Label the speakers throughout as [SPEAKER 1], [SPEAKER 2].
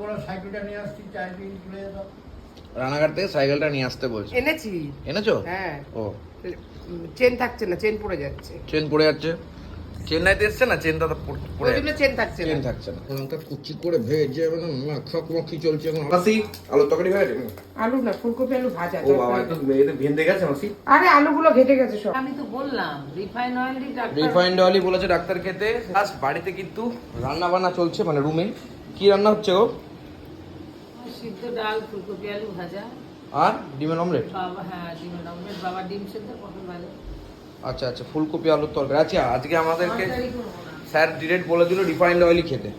[SPEAKER 1] ওরা সাইকেলটা নিয়ে আসছি চায় চলে যেতাম
[SPEAKER 2] রানাঘাট থেকে সাইকেলটা নিয়ে আসতে বলছে।
[SPEAKER 3] এনেছি।
[SPEAKER 2] এনেছো?
[SPEAKER 3] হ্যাঁ।
[SPEAKER 2] ও।
[SPEAKER 3] চেন থাকছে না চেন পড়ে যাচ্ছে।
[SPEAKER 2] চেন পড়ে যাচ্ছে? চেন্নাইতে এসছে না? চেনটা তো পড়ে- পড়ে
[SPEAKER 3] ওই জন্য চেন থাকছে
[SPEAKER 2] চেন থাকছে না। লঙ্কা কুচি করে ভেজে মানে মাখা মাখি চলছে মাসি আলু তরকারি হয়ে গেছে?
[SPEAKER 3] আলু না ফুলকপি আলু ভাজা
[SPEAKER 2] ও বাবা এতে ভেন্দে গেছে মাসি।
[SPEAKER 3] আরে আলুগুলো ঘেটে গেছে সব।
[SPEAKER 4] আমি তো বললাম রিফাইন অয়েল ডাক্তার
[SPEAKER 2] রিফাইন্ড অয়েলই বলেছে ডাক্তার খেতে। বাড়িতে কিন্তু রান্না বান্না চলছে মানে রুমে। কি রান্না হচ্ছে গো?
[SPEAKER 4] সিদ্ধ ডাল ফুলকপি আলু ভাজা।
[SPEAKER 2] আর ডিমের অমলেট?
[SPEAKER 4] বাবা হ্যাঁ ডিমের অমলেট। বাবা ডিম সেদ্ধ ভাজা।
[SPEAKER 2] আচ্ছা আচ্ছা ফুলকপি আলুর তরকারি। আচ্ছা আজকে আমাদেরকে। স্যার ডিরেক্ট বলে দিল রিফাইন্ড অয়েলই খেতে।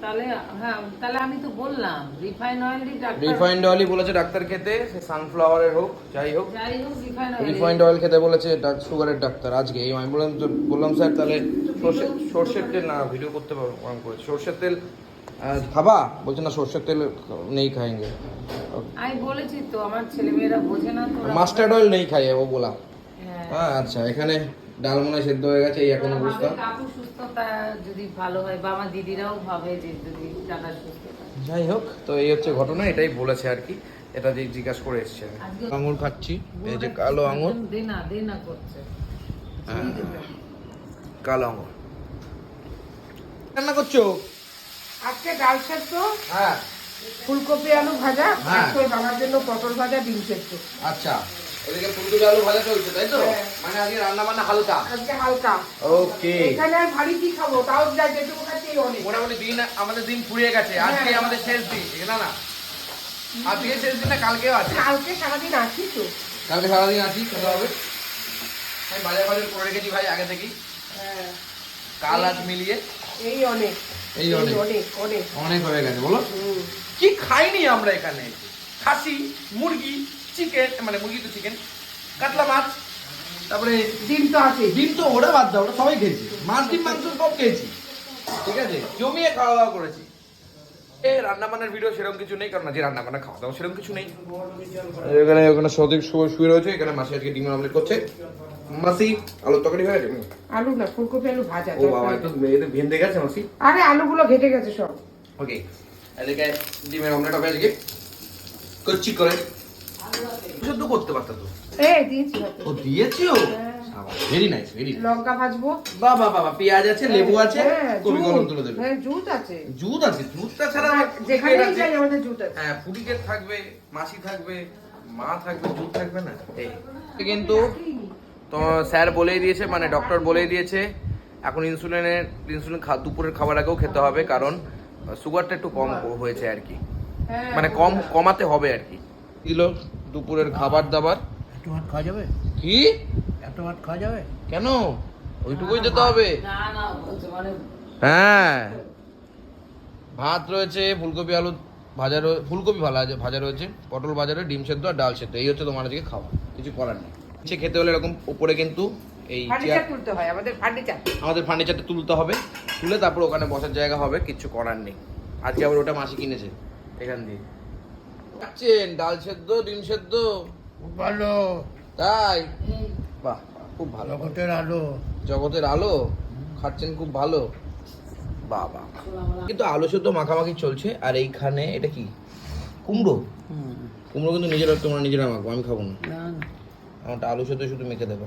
[SPEAKER 4] তাহলে হ্যাঁ তাহলে আমি তো বললাম রিফাইন অয়েল ডাক্তার
[SPEAKER 2] রিফাইন্ড অয়েলই বলেছে ডাক্তার খেতে সে সানফ্লাওয়ারের হোক যাই হোক।
[SPEAKER 4] যাই হোক রিফাইন অয়েল।
[SPEAKER 2] রিফাইন্ড অয়েল খেতে বলেছে ডাক- সুগারের ডাক্তার আজকে। এই আমি বললাম তো বললাম স্যার তাহলে সর্ষে সর্ষের তেল না ভিডিও করতে পারব করে। সর্ষের তেল খাবা? বলছে না সর্ষের তেল নেই খাएंगे
[SPEAKER 4] আমি বলেছি তো আমার ছেলে মেয়েরা বোঝে না তো।
[SPEAKER 2] মাস্টার্ড অয়েল নেই খাইয়ে ও বলা।
[SPEAKER 4] হ্যাঁ।
[SPEAKER 2] আচ্ছা এখানে ডাল মনে সেদ্ধ হয়ে গেছে এই এখন অবস্থা
[SPEAKER 4] কাকু সুস্থতা যদি ভালো হয় বা আমার দিদিরাও ভাবে যে যদি দাদা সুস্থ
[SPEAKER 2] যাই হোক তো এই হচ্ছে ঘটনা এটাই বলেছে আর কি এটা যে জিজ্ঞাসা করে এসছে আঙুর খাচ্ছি এই যে কালো আঙুর।
[SPEAKER 4] দে না দে না করছে
[SPEAKER 2] হ্যাঁ, কালো আঙুর। রান্না করছ?
[SPEAKER 3] আজকে ডাল সেদ্ধ
[SPEAKER 2] হ্যাঁ।
[SPEAKER 3] ফুলকপি আলু ভাজা। আর তোর বাবার জন্য পটল ভাজা ডিম সেদ্ধ।
[SPEAKER 2] আচ্ছা। ওদিকে ফুলকপি আলু ভাজা চলছে তাই তো?
[SPEAKER 3] হ্যাঁ।
[SPEAKER 2] মানে আজকে রান্না বান্না হালকা?
[SPEAKER 3] আজকে হালকা।
[SPEAKER 2] ওকে।
[SPEAKER 3] এখানে আর ভারী কি খাব? তাও যা যেটুকু খাচ্ছি অনেক।
[SPEAKER 2] মোটামুটি দিন আমাদের দিন ফুরিয়ে গেছে। আজকে
[SPEAKER 3] হ্যাঁ।
[SPEAKER 2] আমাদের শেষ দিন না না? আজকে শেষ দিন না কালকেও আছে?
[SPEAKER 3] কালকে সারাদিন আছি তো।
[SPEAKER 2] কালকে সারাদিন আছি খেতে হবে? আমি বাজার বাজার করে রেখেছি ভাই আগে থেকেই।
[SPEAKER 3] হ্যাঁ,
[SPEAKER 2] কাল আজ মিলিয়ে।
[SPEAKER 3] এই অনেক।
[SPEAKER 2] এই অনেক।
[SPEAKER 3] অনেক
[SPEAKER 2] হয়ে গেছে বলো। কি খাইনি আমরা এখানে? খাসি মুরগি চিকেন মানে মুরগি তো চিকেন কাতলা মাছ তারপরে
[SPEAKER 3] ডিম তো আছে।
[SPEAKER 2] ডিম তো ওরা বাদ দাও ওরা সবাই খেয়েছি। মাছ ডিম মাংস সব খেয়েছি। ঠিক আছে? জমিয়ে খাওয়া দাওয়া করেছি। এ ভিডিও সেরকম কিছু নেই কারণ আজকে রান্না খাওয়া দাওয়া সেরকম কিছু নেই। এখানে ওখানে সদীপ শুয়ে শুয়ে রয়েছে এখানে মাসি আজকে ডিমের অমলেট করছে। মাসি আলু তরকারি হয়ে গেছে
[SPEAKER 3] আলু না ফুলকপি আলু ভাজা
[SPEAKER 2] ও বাবা ভেন্দে গেছে মাসি।
[SPEAKER 3] আরে আলুগুলো ঘেটে গেছে সব।
[SPEAKER 2] ওকে এদিকে ডিমের অমলেট হবে আজকে। কচ্ছি করে। শুদ্ধ করতে পারতো তো?
[SPEAKER 3] দিয়েছি।
[SPEAKER 2] ও দিয়েছিও? ভেরি নাইস ভেরি
[SPEAKER 3] লঙ্কা ভাজবো?
[SPEAKER 2] বাবা বাবা পেঁয়াজ আছে লেবু আছে
[SPEAKER 3] হ্যাঁ,
[SPEAKER 2] কবি
[SPEAKER 3] জুত।
[SPEAKER 2] কলম তুলে দেবে।
[SPEAKER 3] হ্যাঁ জুত আছে।
[SPEAKER 2] জুত আছে জুতটা ছাড়া
[SPEAKER 3] হ্যাঁ,
[SPEAKER 2] আছে।
[SPEAKER 3] যাই আমাদের জুত আছে।
[SPEAKER 2] হ্যাঁ ফুটিকেট থাকবে মাসি থাকবে মা থাকবে জুত থাকবে না? এই। কিন্তু তো স্যার বলেই দিয়েছে মানে ডক্টর বলেই দিয়েছে এখন ইনসুলিনের ইনসুলিন খা দুপুরের খাবার আগেও খেতে হবে কারণ সুগারটা একটু কম হয়েছে আর কি।
[SPEAKER 3] হ্যাঁ,
[SPEAKER 2] মানে কম কমাতে হবে আর কি। দিল দুপুরের খাবার দাবার।
[SPEAKER 1] ভাত খাওয়া যাবে?
[SPEAKER 2] কি?
[SPEAKER 1] এত ভাত খাওয়া যাবে?
[SPEAKER 2] কেন? ওইটুকুই যেতে হবে।
[SPEAKER 4] না না বলছে মানে
[SPEAKER 2] হ্যাঁ। ভাত রয়েছে ফুলকপি আলু ভাজা রয়ে- ফুলকপি ভাজা আছে ভাজা রয়েছে পটল ভাজা রয়েছে ডিম সেদ্ধ আর ডাল সেদ্ধ। এই হচ্ছে তোমার আজকে খাওয়া কিছু করার নেই। সে খেতে হলে এরকম উপরে কিন্তু এই
[SPEAKER 3] ফার্নিচার তুলতে হয় আমাদের ফার্নিচার
[SPEAKER 2] আমাদের ফার্নিচারটা তুলতে হবে তুলে তারপর ওখানে বসার জায়গা হবে কিচ্ছু করার নেই। আজকে আবার ওটা মাসি কিনেছে এখান দিয়ে। খাচ্ছেন ডাল সেদ্ধ ডিম সেদ্ধ?
[SPEAKER 1] ভালো।
[SPEAKER 2] তাই? বাহ খুব ভালো।
[SPEAKER 1] জগতের আলো।
[SPEAKER 2] জগতের আলো? খাচ্ছেন খুব ভালো। বাবা। কিন্তু আলু সেদ্ধ মাখামাখি চলছে আর এইখানে এটা কি? কুমড়ো? কুমড়ো কিন্তু নিজেরা তোমরা নিজেরা মাখবো আমি খাব না। আমারটা আলু সেদ্ধ শুধু মেখে দেবে।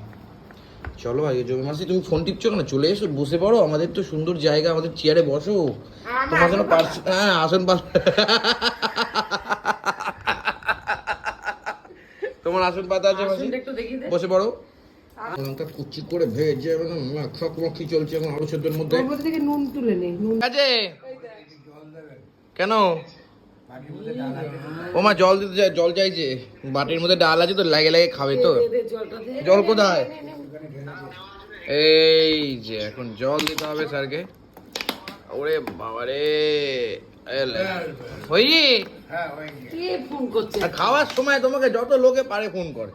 [SPEAKER 2] চলো আগে জমি মাসি তুমি ফোন টিপছো কেন? চলে এসো বসে পড়ো আমাদের তো সুন্দর জায়গা আমাদের চেয়ারে বসো। তোমার জন্য পার্স হ্যাঁ আসন পাস। তোমার আসন পাতা আছে বসে পড়ো। লঙ্কা কুচি করে ভেজে একদম মাখা মাখি চলছে এখন আলু সেদ্ধের মধ্যে
[SPEAKER 3] ওর মধ্যে থেকে নুন তুলে নেই নুন
[SPEAKER 2] কেন? ও মা জল দিতে চাই জল চাইছে বাটির মধ্যে ডাল আছে তো লাগে লাগে খাবে তো। জল কোথায়? এই যে এখন জল দিতে হবে স্যারকে। ওরে
[SPEAKER 4] করছে?
[SPEAKER 2] আর খাওয়ার সময় তোমাকে যত লোকে পারে ফোন করে।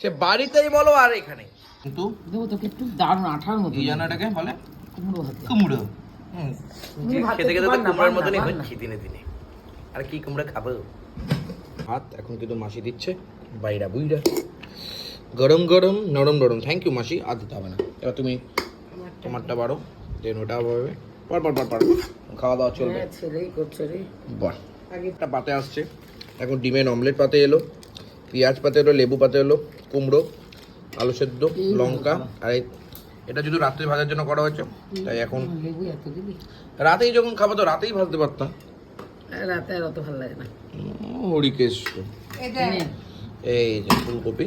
[SPEAKER 2] সে বাড়িতেই বলো আর এখানে। কিন্তু
[SPEAKER 4] দেবো তোকে একটু দারুণ আঠার মতো।
[SPEAKER 2] কি জানো এটাকে? বলে?
[SPEAKER 4] কুমড়ো হাতে
[SPEAKER 2] কুমড়ো। হুম।
[SPEAKER 4] তুমি ভাত
[SPEAKER 2] খেতে খেতে তো কুমড়োর মতনই হচ্ছে দিনে দিনে। আর কি কুমড়ো খাব? ভাত এখন কিন্তু মাসি দিচ্ছে বাইরা বুইরা। গরম গরম নরম নরম। থ্যাংক ইউ মাসি আর দিতে হবে না। এবার তুমি তোমারটা বাড়ো দেন ওটা হবে। পর পর পর পর। খাওয়া দাওয়া চলবে।
[SPEAKER 4] হ্যাঁ ছেলেই করছে রে।
[SPEAKER 3] আগে
[SPEAKER 2] একটা পাতে আসছে। এখন ডিমের অমলেট পাতে এলো। পেঁয়াজ পাতে এলো লেবু পাতে এলো কুমড়ো আলু সেদ্ধ লঙ্কা আর এটা যদি রাত্রে ভাজার জন্য করা হয়েছে তাই এখন রাতেই যখন খাব তো রাতেই ভাজতে পারতাম।
[SPEAKER 4] রাতে আর অত ভালো লাগে না।
[SPEAKER 2] উম, হরিকেশ এই যে ফুলকপি।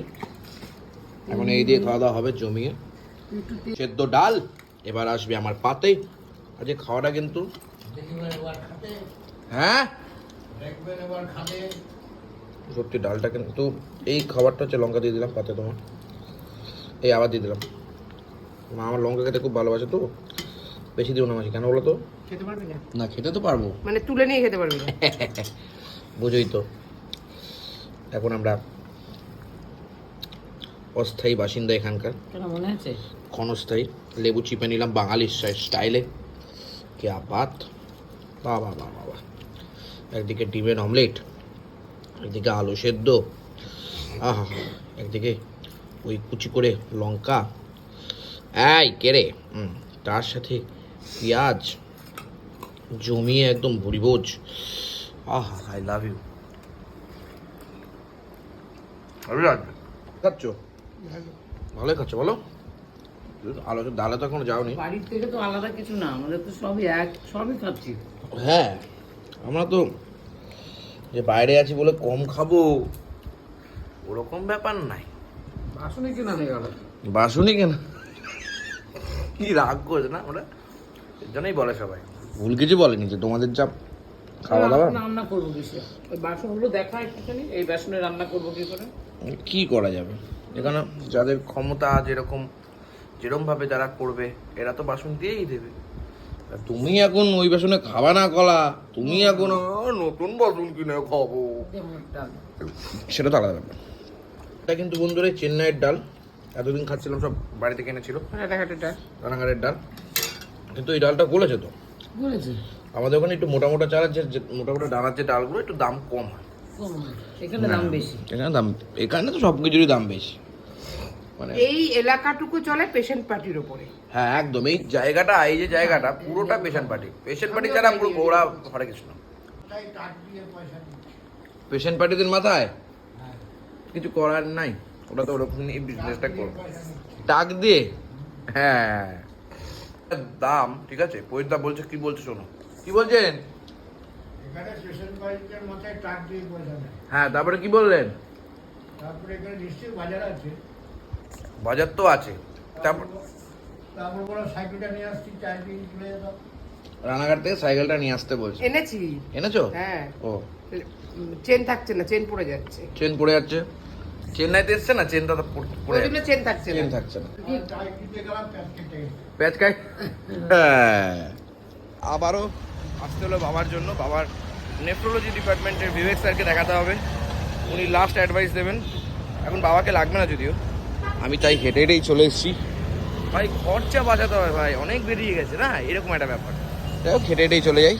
[SPEAKER 2] এখন এই দিয়ে খাওয়া দাওয়া হবে জমিয়ে। সেদ্ধ ডাল এবার আসবে আমার পাতে। আজকে খাওয়াটা কিন্তু হ্যাঁ?
[SPEAKER 1] দেখবেন এবার খাতে
[SPEAKER 2] সত্যি ডালটা কিন্তু এই খাবারটা হচ্ছে লঙ্কা দিয়ে দিলাম পাতে তোমার। এই আবার দিয়ে দিলাম। মা আমার লঙ্কা খেতে খুব ভালোবাসে তো বেশি দিও না মাসি কেন বলো তো?
[SPEAKER 3] খেতে পারবি না?
[SPEAKER 2] না খেতে তো পারব।
[SPEAKER 3] মানে তুলে নিয়ে খেতে পারবি না?
[SPEAKER 2] বুঝোই তো। এখন আমরা অস্থায়ী বাসিন্দা এখানকার।
[SPEAKER 4] মনে আছে?
[SPEAKER 2] ক্ষণস্থায়ী। লেবু চিপে নিলাম বাঙালির স্টাইলে। কে বাত। বাবা বাবা বাবা একদিকে ডিমের অমলেট একদিকে আলু সেদ্ধ আহা একদিকে ওই কুচি করে লঙ্কা। এই কেরে হুম তার সাথে পেঁয়াজ জমিয়ে একদম ভুরিভোজ। আহা আই লাভ ইউ খাচ্ছ? ভালোই খাচ্ছ বলো। আলো ডালে তো এখনও যাওনি।
[SPEAKER 4] বাড়ির থেকে তো আলাদা কিছু না আমাদের তো সবই এক সবই খাচ্ছি।
[SPEAKER 2] হ্যাঁ আমরা তো যে বাইরে আছি বলে কম খাব। ওরকম ব্যাপার নাই।
[SPEAKER 4] বাসনে কেনা হয়ে গেল।
[SPEAKER 2] বাসনই কেন। কি রাগ করছে না ওরা? এর জন্যই বলে সবাই। ভুল কিছু বলেনি যে তোমাদের যা খাওয়া দাওয়া?
[SPEAKER 4] রান্না করব কিসে ওই বাসনগুলো দেখা একটুখানি এই বাসনে রান্না করব কি করে?
[SPEAKER 2] কি করা যাবে? এখানে যাদের ক্ষমতা যেরকম যেরকম ভাবে যারা করবে এরা তো বাসন দিয়েই দেবে। তুমি এখন ওই বাসনে খাবা না কলা? তুমি এখন "আহ, নতুন বাসন কিনে খাব।
[SPEAKER 4] ডাল
[SPEAKER 2] সেটা তো আলাদা ব্যাপার। এটা কিন্তু বন্ধুরা এই চেন্নাইয়ের ডাল। এতদিন খাচ্ছিলাম সব বাড়িতে কিনেছিল। রানাঘাটের ডাল। কিন্তু এই ডালটা গলেছে তো। আমাদের ওখানে একটু মোটা মোটা চালের যে যে- মোটা মোটা ডালার যে ডালগুলো একটু দাম কম হয়।
[SPEAKER 4] কম হয়। এখানে দাম বেশি।
[SPEAKER 2] এখানে দাম এখানে তো সব কিছুরই দাম বেশি। মানে
[SPEAKER 3] এই এলাকাটুকু চলে পেশেন্ট পার্টির ওপরে।
[SPEAKER 2] হ্যাঁ একদম। এই জায়গাটা এই যে জায়গাটা পুরোটা পেশেন্ট পার্টি পেশেন্ট পার্টি যারা পুরো ওরা হরে কৃষ্ণ।
[SPEAKER 1] তাই টাক দিয়ে পয়সা দিচ্ছে
[SPEAKER 2] পেশেন্ট পার্টিদের মাথায়? কিছু করার নাই। ওরা তো ওরকম এই বিজনেসটা করবে টাক দিয়ে? হ্যাঁ। দাম ঠিক আছে? পরিদা বলছে কি বলছে শোনো। কি বলছেন? হ্যাঁ তারপরে কি বললেন?
[SPEAKER 1] তারপরে এখানে নিশ্চয়ই বাজার আছে।
[SPEAKER 2] বাজার তো আছে। তারপর রানাঘাট থেকে সাইকেলটা নিয়ে আসতে বলছে।
[SPEAKER 3] এনেছি।
[SPEAKER 2] এনেছো?
[SPEAKER 3] হ্যাঁ।
[SPEAKER 2] ও।
[SPEAKER 3] চেন থাকছে না চেন পড়ে যাচ্ছে।
[SPEAKER 2] চেন পড়ে যাচ্ছে। চেন্নাইতে এসছে না? চেনটা তো পড়ে-
[SPEAKER 3] জন্য চেন থাকছে
[SPEAKER 2] চেন থাকছে না।
[SPEAKER 1] গেছে
[SPEAKER 2] প্যাচ খাই। হ্যাঁ। আবারও আসতে হলো বাবার জন্য। বাবার নেফ্রোলজি ডিপার্টমেন্টের বিবেক স্যারকে দেখাতে হবে। উনি লাস্ট অ্যাডভাইস দেবেন। এখন বাবাকে লাগবে না যদিও। আমি তাই হেঁটে হেঁটেই চলে এসেছি। ভাই খরচা বাঁচাতে হবে ভাই অনেক বেরিয়ে গেছে না? এরকম একটা ব্যাপার। যাই হোক হেঁটে হেঁটেই চলে যাই।